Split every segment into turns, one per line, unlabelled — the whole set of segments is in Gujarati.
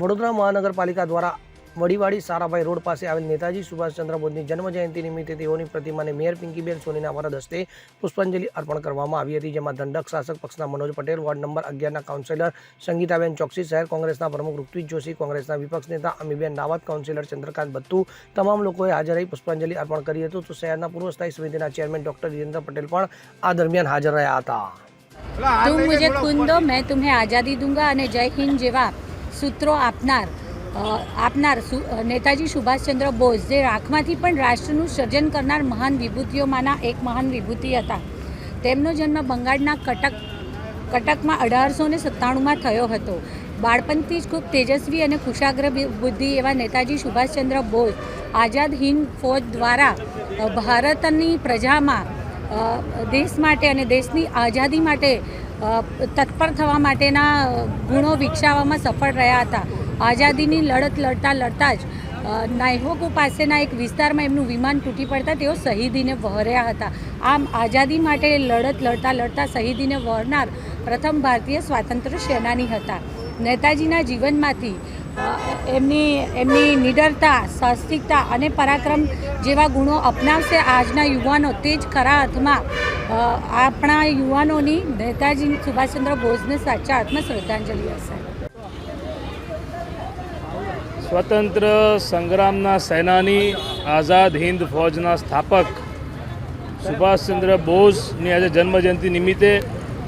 વડોદરા મહાનગરપાલિકા દ્વારા વડીવાડી સારાભાઈ રોડ પાસે આવેલ નેતાજી સુભાષચંદ્ર બોઝની જન્મજયંતિ નિમિત્તે તેઓની પ્રતિમાને મેયર પિંકીબેન સોનીના વરદ હસ્તે પુષ્પાંજલિ અર્પણ કરવામાં આવી હતી, જેમાં દંડક શાસક પક્ષના મનોજ પટેલ, વોર્ડ નંબર અગિયારના કાઉન્સિલર સંગીતાબેન ચોકસી, શહેર કોંગ્રેસના પ્રમુખ ઋત્વિક જોશી, કોંગ્રેસના વિપક્ષ નેતા અમીબેન રાવત કાઉન્સિલર ચંદ્રકાંત બત્તુ તમામ લોકોએ હાજર રહી પુષ્પાંજલિ અર્પણ કરી હતું. તો શહેરના પૂર્વ સ્થાયી સમિતિના ચેરમેન ડોક્ટર જીતેન્દ્ર પટેલ પણ આ દરમિયાન હાજર રહ્યા હતા.
તું મુજે ખૂન મેં તુમ્હે આઝાદી દૂંગા અને જય હિન્દ જેવા સૂત્રો આપનાર આપનાર નેતાજી સુભાષચંદ્ર બોઝ, જે રાખમાંથી પણ રાષ્ટ્રનું સર્જન કરનાર મહાન વિભૂતિઓમાંના એક મહાન વિભૂતિ હતા. તેમનો જન્મ બંગાળના કટક, કટકમાં અઢારસો ને સત્તાણુંમાં થયો હતો. બાળપણથી જ ખૂબ તેજસ્વી અને કુશાગ્ર બુદ્ધિ એવા નેતાજી સુભાષચંદ્ર બોઝ આઝાદ હિન્દ ફૌજ દ્વારા ભારતની પ્રજામાં દેશ માટે અને દેશની આઝાદી માટે તત્પર થવા માટેના ગુણો વિકસાવવામાં સફળ રહ્યા હતા. આઝાદીની લડત લડતા લડતા જ અ, પાસેના એક વિસ્તારમાં એમનું વિમાન તૂટી પડતા તેઓ શહીદીને વહર્યા હતા. આમ આઝાદી માટે લડત લડતા લડતા શહીદીને વહરનાર પ્રથમ ભારતીય સ્વાતંત્ર્ય સેનાની હતા. નેતાજીના જીવનમાંથી એમની એમની નિડરતા, સાહસિકતા અને પરાક્રમ જેવા ગુણો અપનાવશે આજના યુવાનો. તે જ ખરા અર્થમાં આપણા યુવાનોની નેતાજી સુભાષચંદ્ર બોઝને સાચા અર્થમાં શ્રદ્ધાંજલિ હશે.
સ્વતંત્ર સંગ્રામના સેનાની આઝાદ હિન્દ ફૌજના સ્થાપક સુભાષચંદ્ર બોઝની આજે જન્મજયંતિ નિમિત્તે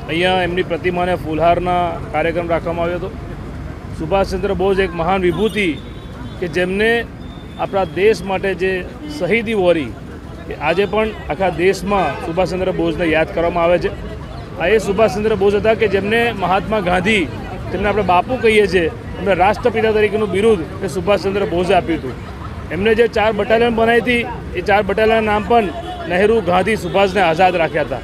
અહીંયા એમની પ્રતિમાને ફૂલહારના કાર્યક્રમ રાખવામાં આવ્યો હતો. સુભાષચંદ્ર બોઝ એક મહાન વિભૂતિ કે જેમને આપણા દેશ માટે જે શહીદી વોરી એ આજે પણ આખા દેશમાં સુભાષચંદ્ર બોઝને યાદ કરવામાં આવે છે. આ એ સુભાષચંદ્ર બોઝ હતા કે જેમને મહાત્મા ગાંધી જેમને આપણે બાપુ કહીએ છીએ, એમને રાષ્ટ્રપિતા તરીકેનું બિરુદ એ સુભાષચંદ્ર બોઝે આપ્યું હતું. એમને જે ચાર બટાલિયન બનાવી હતી, એ ચાર બટાલિયનના નામ પણ નહેરુ ગાંધી સુભાષને આઝાદ રાખ્યા હતા.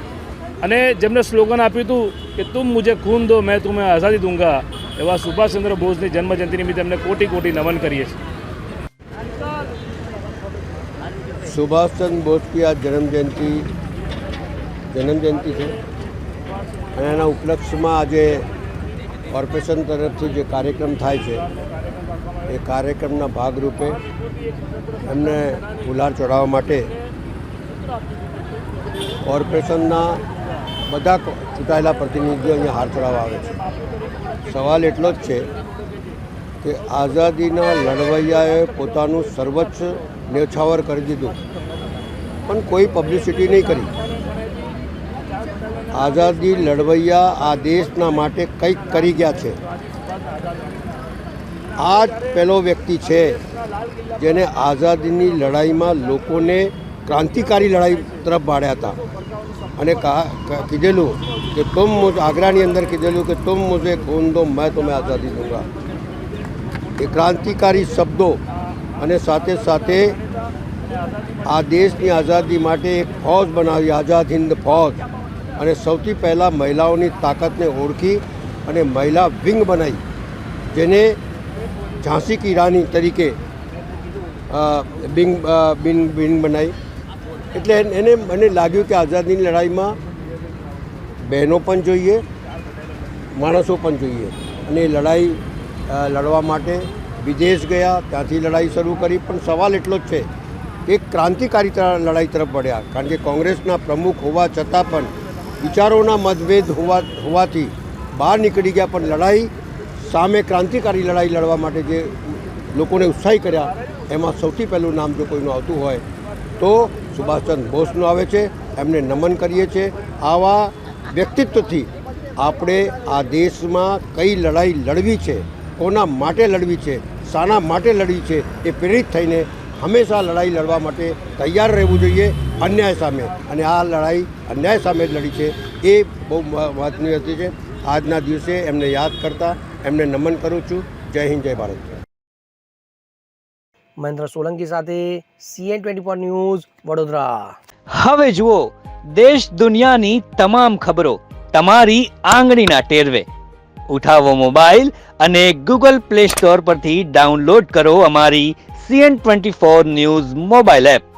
અને જેમને સ્લોગન આપ્યું હતું કે તું મુજે ખૂન દો, મેં તું આઝાદી દૂંગા, એવા સુભાષચંદ્ર બોઝની જન્મજયંતિ નિમિત્તે એમને કોટી કોટી નમન કરીએ છીએ.
સુભાષચંદ્ર બોઝ કી આ જન્મજયંતિ જન્મજયંતિ છે. અને એના ઉપલક્ષમાં આજે કોર્પોરેશન તરફથી જે કાર્યક્રમ થાય છે, એ કાર્યક્રમના ભાગરૂપે એમને ગુલાર ચઢાવવા માટે કોર્પોરેશનના બધા ચૂંટાયેલા પ્રતિનિધિઓ અહીંયા હાર ચડાવવા આવે છે. સવાલ એટલો જ છે કે આઝાદીના લડવૈયાએ પોતાનું સર્વોચ્ચ ન્યોછાવર કરી દીધું, પણ કોઈ પબ્લિસિટી નહીં કરી. આઝાદી લડવૈયા આ દેશના માટે કંઈક કરી ગયા છે. આ જ પહેલો વ્યક્તિ છે જેને આઝાદીની લડાઈમાં લોકોને ક્રાંતિકારી લડાઈ તરફ ભાડ્યા હતા. અને કહા કીધેલું કે તુમ મુજ, આગ્રાની અંદર કીધેલું કે તુમ મુજે ખૂન દો, મેં તમે આઝાદી દૂંગા એ ક્રાંતિકારી શબ્દો અને સાથે સાથે આ દેશની આઝાદી માટે એક ફૌજ બનાવી, આઝાદ હિન્દ ફૌજ. અને સૌથી પહેલાં મહિલાઓની તાકાતને ઓળખી અને મહિલા વિંગ બનાવી જેને ઝાંસી કી રાની તરીકે બિંગ બિંગ બિંગ બનાવી એટલે એને મને લાગ્યું કે આઝાદીની લડાઈમાં બહેનો પણ જોઈએ, માણસો પણ જોઈએ. અને લડાઈ લડવા માટે વિદેશ ગયા, ત્યાંથી લડાઈ શરૂ કરી. પણ સવાલ એટલો જ છે કે ક્રાંતિકારી લડાઈ તરફ વળ્યા. કારણ કે કોંગ્રેસના પ્રમુખ હોવા છતાં પણ વિચારોના મતભેદ હોવા, હોવાથી બહાર નીકળી ગયા. પણ લડાઈ, સામે ક્રાંતિકારી લડાઈ લડવા માટે જે લોકોને ઉત્સાહી કર્યા, એમાં સૌથી પહેલું નામ જો કોઈનું આવતું હોય, તો સુભાષચંદ્ર બોઝનું આવે છે, એમને નમન કરીએ છીએ આવા વ્યક્તિત્વથી આપણે આ દેશમાં કઈ લડાઈ લડવી છે, કોના માટે લડવી છે, શાના માટે લડવી છે, એ પ્રેરિત થઈને હંમેશા લડાઈ લડવા માટે તૈયાર રહેવું જોઈએ અન્યાય સામે. અને આ લડાઈ અન્યાય સામે જ લડી છે, એ બહુ મહત્વની હતી છે. આજના દિવસે એમને યાદ કરતા એમને નમન કરું છું. જય હિન્દ, જય ભારત.
મહેન્દ્ર સોલંકી સાથે CN twenty four news Vadodara.
હવે જુઓ, દેશ દુનિયાની તમામ ખબરો તમારી આંગળીના ટેરવે. ઉઠાવો મોબાઈલ અને ગૂગલ પ્લે સ્ટોર પરથી ડાઉનલોડ કરો અમારી CN twenty four news mobile app.